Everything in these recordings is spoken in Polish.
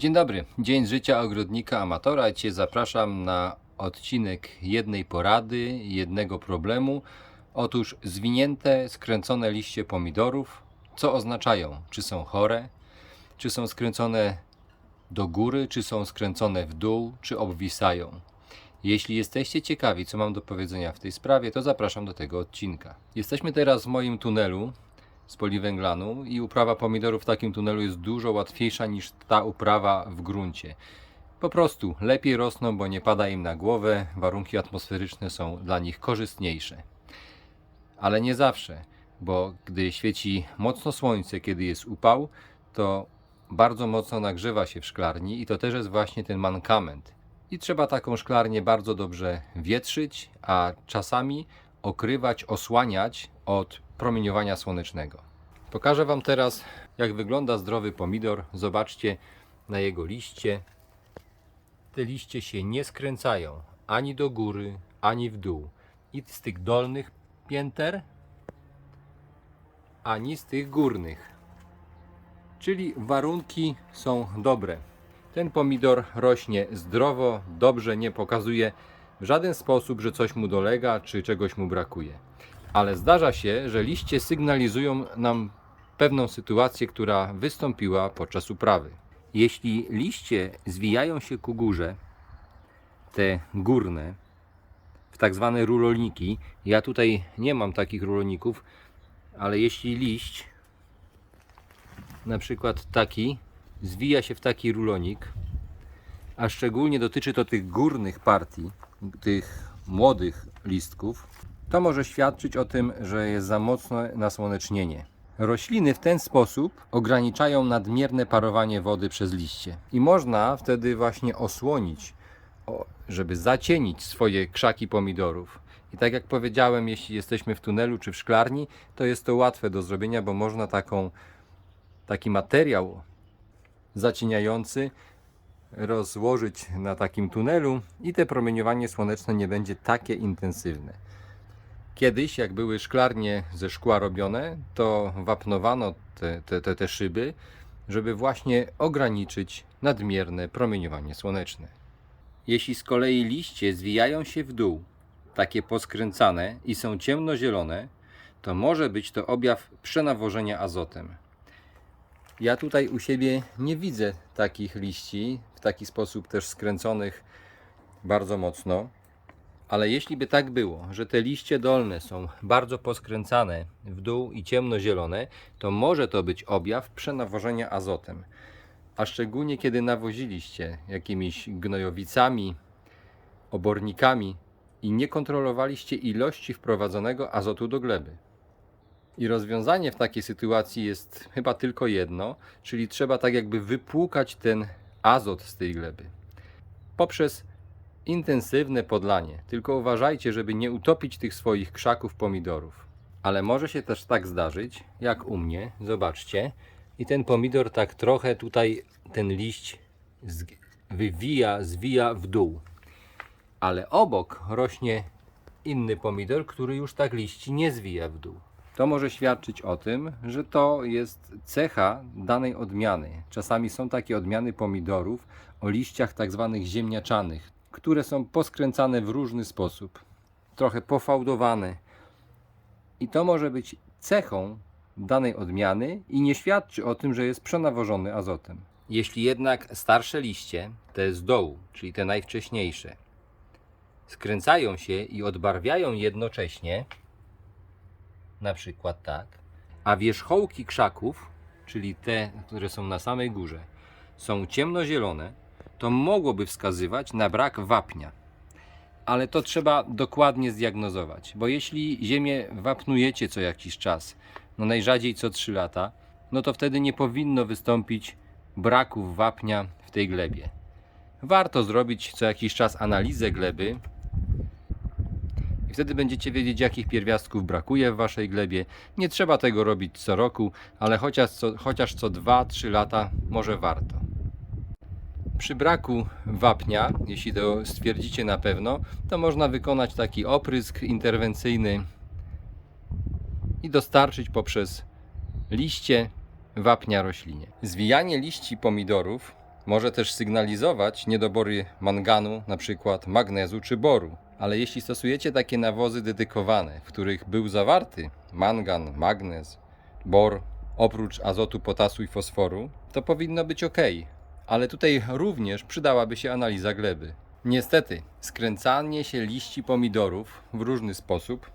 Dzień dobry, dzień życia ogrodnika amatora. Cię zapraszam na odcinek jednej porady, jednego problemu. Otóż zwinięte, skręcone liście pomidorów, co oznaczają? Czy są chore? Czy są skręcone do góry, czy są skręcone w dół, czy obwisają? Jeśli jesteście ciekawi, co mam do powiedzenia w tej sprawie, to zapraszam do tego odcinka. Jesteśmy teraz w moim tunelu z poliwęglanu i uprawa pomidorów w takim tunelu jest dużo łatwiejsza niż ta uprawa w gruncie. Po prostu lepiej rosną, bo nie pada im na głowę, warunki atmosferyczne są dla nich korzystniejsze. Ale nie zawsze, bo gdy świeci mocno słońce, kiedy jest upał, to bardzo mocno nagrzewa się w szklarni i to też jest właśnie ten mankament. I trzeba taką szklarnię bardzo dobrze wietrzyć, a czasami okrywać, osłaniać od promieniowania słonecznego. Pokażę Wam teraz, jak wygląda zdrowy pomidor. Zobaczcie na jego liście. Te liście się nie skręcają ani do góry, ani w dół. I z tych dolnych pięter, ani z tych górnych. Czyli warunki są dobre. Ten pomidor rośnie zdrowo, dobrze, nie pokazuje w żaden sposób, że coś mu dolega czy czegoś mu brakuje. Ale zdarza się, że liście sygnalizują nam pewną sytuację, która wystąpiła podczas uprawy. Jeśli liście zwijają się ku górze, te górne, w tak zwane ruloniki, ja tutaj nie mam takich ruloników, ale jeśli liść, na przykład taki, zwija się w taki rulonik, a szczególnie dotyczy to tych górnych partii, tych młodych listków, to może świadczyć o tym, że jest za mocne nasłonecznienie. Rośliny w ten sposób ograniczają nadmierne parowanie wody przez liście i można wtedy właśnie osłonić, żeby zacienić swoje krzaki pomidorów. I tak jak powiedziałem, jeśli jesteśmy w tunelu czy w szklarni, to jest to łatwe do zrobienia, bo można taką, taki materiał zacieniający rozłożyć na takim tunelu i te promieniowanie słoneczne nie będzie takie intensywne. Kiedyś, jak były szklarnie ze szkła robione, to wapnowano te, te, te, te szyby, żeby właśnie ograniczyć nadmierne promieniowanie słoneczne. Jeśli z kolei liście zwijają się w dół, takie poskręcane i są ciemnozielone, to może być to objaw przenawożenia azotem. Ja tutaj u siebie nie widzę takich liści, w taki sposób też skręconych bardzo mocno. Ale jeśli by tak było, że te liście dolne są bardzo poskręcane w dół i ciemnozielone, to może to być objaw przenawożenia azotem. A szczególnie kiedy nawoziliście jakimiś gnojowicami, obornikami i nie kontrolowaliście ilości wprowadzonego azotu do gleby. I rozwiązanie w takiej sytuacji jest chyba tylko jedno, czyli trzeba tak jakby wypłukać ten azot z tej gleby poprzez intensywne podlanie. Tylko uważajcie, żeby nie utopić tych swoich krzaków pomidorów. Ale może się też tak zdarzyć, jak u mnie. Zobaczcie. I ten pomidor tak trochę tutaj ten liść wywija, zwija w dół. Ale obok rośnie inny pomidor, który już tak liści nie zwija w dół. To może świadczyć o tym, że to jest cecha danej odmiany. Czasami są takie odmiany pomidorów o liściach tak zwanych ziemniaczanych, które są poskręcane w różny sposób, trochę pofałdowane. I to może być cechą danej odmiany i nie świadczy o tym, że jest przenawożony azotem. Jeśli jednak starsze liście, te z dołu, czyli te najwcześniejsze, skręcają się i odbarwiają jednocześnie, na przykład tak, a wierzchołki krzaków, czyli te, które są na samej górze, są ciemnozielone, to mogłoby wskazywać na brak wapnia. Ale to trzeba dokładnie zdiagnozować, bo jeśli ziemię wapnujecie co jakiś czas, no najrzadziej co 3 lata, no to wtedy nie powinno wystąpić braków wapnia w tej glebie. Warto zrobić co jakiś czas analizę gleby, i wtedy będziecie wiedzieć, jakich pierwiastków brakuje w waszej glebie. Nie trzeba tego robić co roku, ale chociaż co, chociaż co 2-3 lata może warto. Przy braku wapnia, jeśli to stwierdzicie na pewno, to można wykonać taki oprysk interwencyjny i dostarczyć poprzez liście wapnia roślinie. Zwijanie liści pomidorów może też sygnalizować niedobory manganu, przykład magnezu czy boru. Ale jeśli stosujecie takie nawozy dedykowane, w których był zawarty mangan, magnez, bor, oprócz azotu, potasu i fosforu, to powinno być ok. Ale tutaj również przydałaby się analiza gleby. Niestety, skręcanie się liści pomidorów w różny sposób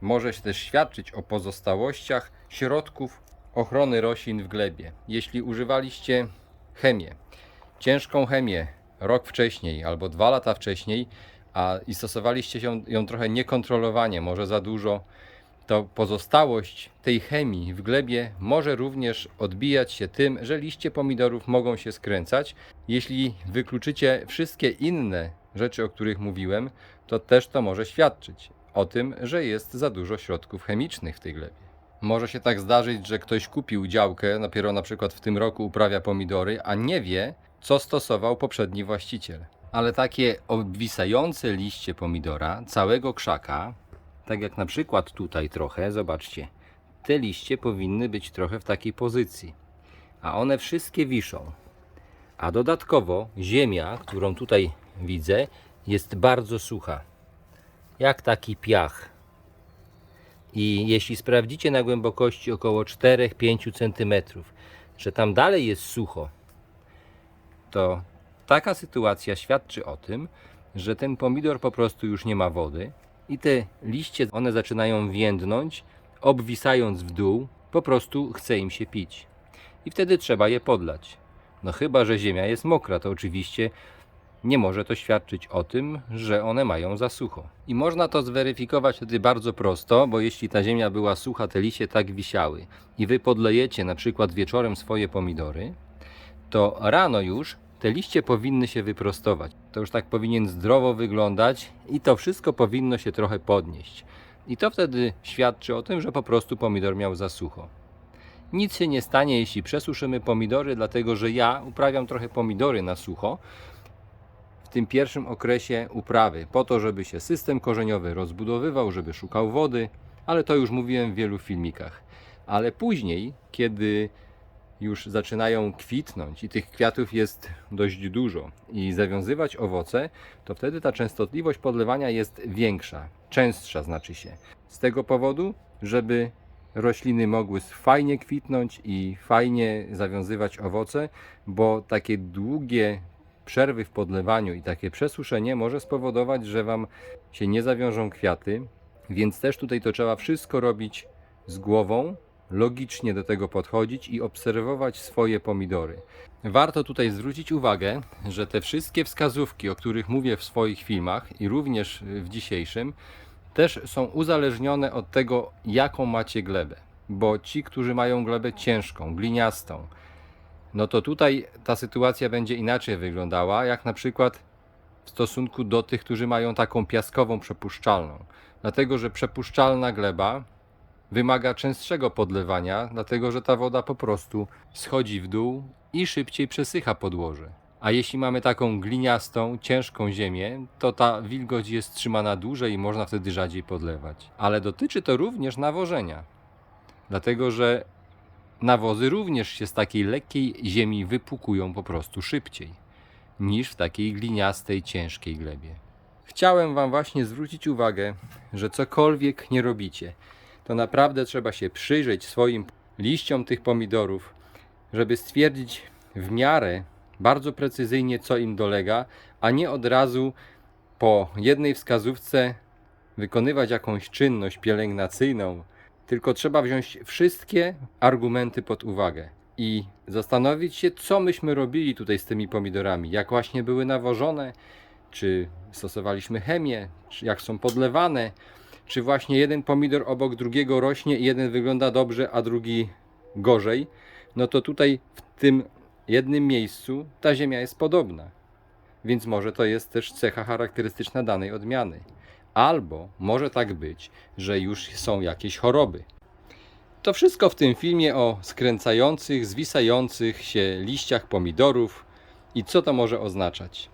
może się też świadczyć o pozostałościach środków ochrony roślin w glebie. Jeśli używaliście chemię, ciężką chemię rok wcześniej albo dwa lata wcześniej, a i stosowaliście ją, ją trochę niekontrolowanie, może za dużo, to pozostałość tej chemii w glebie może również odbijać się tym, że liście pomidorów mogą się skręcać. Jeśli wykluczycie wszystkie inne rzeczy, o których mówiłem, to też to może świadczyć o tym, że jest za dużo środków chemicznych w tej glebie. Może się tak zdarzyć, że ktoś kupił działkę, dopiero na przykład w tym roku uprawia pomidory, a nie wie, co stosował poprzedni właściciel. Ale takie obwisające liście pomidora, całego krzaka, tak jak na przykład tutaj trochę, zobaczcie, te liście powinny być trochę w takiej pozycji, a one wszystkie wiszą. A dodatkowo ziemia, którą tutaj widzę, jest bardzo sucha, jak taki piach. I jeśli sprawdzicie na głębokości około 4-5 cm, że tam dalej jest sucho, to taka sytuacja świadczy o tym, że ten pomidor po prostu już nie ma wody i te liście one zaczynają więdnąć, obwisając w dół, po prostu chce im się pić. I wtedy trzeba je podlać. No chyba, że ziemia jest mokra, to oczywiście nie może to świadczyć o tym, że one mają za sucho. I można to zweryfikować wtedy bardzo prosto, bo jeśli ta ziemia była sucha, te liście tak wisiały i wy podlejecie na przykład wieczorem swoje pomidory, to rano już te liście powinny się wyprostować. To już tak powinien zdrowo wyglądać i to wszystko powinno się trochę podnieść. I to wtedy świadczy o tym, że po prostu pomidor miał za sucho. Nic się nie stanie, jeśli przesuszymy pomidory, dlatego że ja uprawiam trochę pomidory na sucho w tym pierwszym okresie uprawy, po to, żeby się system korzeniowy rozbudowywał, żeby szukał wody, ale to już mówiłem w wielu filmikach. Ale później, kiedy już zaczynają kwitnąć i tych kwiatów jest dość dużo i zawiązywać owoce, to wtedy ta częstotliwość podlewania jest większa, częstsza znaczy się. Z tego powodu, żeby rośliny mogły fajnie kwitnąć i fajnie zawiązywać owoce, bo takie długie przerwy w podlewaniu i takie przesuszenie może spowodować, że Wam się nie zawiążą kwiaty, więc też tutaj to trzeba wszystko robić z głową, logicznie do tego podchodzić i obserwować swoje pomidory. Warto tutaj zwrócić uwagę, że te wszystkie wskazówki, o których mówię w swoich filmach i również w dzisiejszym, też są uzależnione od tego, jaką macie glebę. Bo ci, którzy mają glebę ciężką, gliniastą, no to tutaj ta sytuacja będzie inaczej wyglądała, jak na przykład w stosunku do tych, którzy mają taką piaskową, przepuszczalną. Dlatego, że przepuszczalna gleba wymaga częstszego podlewania, dlatego że ta woda po prostu schodzi w dół i szybciej przesycha podłoże. A jeśli mamy taką gliniastą, ciężką ziemię, to ta wilgoć jest trzymana dłużej i można wtedy rzadziej podlewać. Ale dotyczy to również nawożenia. Dlatego, że nawozy również się z takiej lekkiej ziemi wypukują po prostu szybciej niż w takiej gliniastej, ciężkiej glebie. Chciałem Wam właśnie zwrócić uwagę, że cokolwiek nie robicie, to naprawdę trzeba się przyjrzeć swoim liściom tych pomidorów, żeby stwierdzić w miarę bardzo precyzyjnie, co im dolega, a nie od razu po jednej wskazówce wykonywać jakąś czynność pielęgnacyjną, tylko trzeba wziąć wszystkie argumenty pod uwagę i zastanowić się, co myśmy robili tutaj z tymi pomidorami, jak właśnie były nawożone, czy stosowaliśmy chemię, czy jak są podlewane, czy właśnie jeden pomidor obok drugiego rośnie i jeden wygląda dobrze, a drugi gorzej, no to tutaj w tym jednym miejscu ta ziemia jest podobna. Więc może to jest też cecha charakterystyczna danej odmiany. Albo może tak być, że już są jakieś choroby. To wszystko w tym filmie o skręcających, zwisających się liściach pomidorów i co to może oznaczać.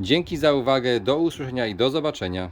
Dzięki za uwagę, do usłyszenia i do zobaczenia.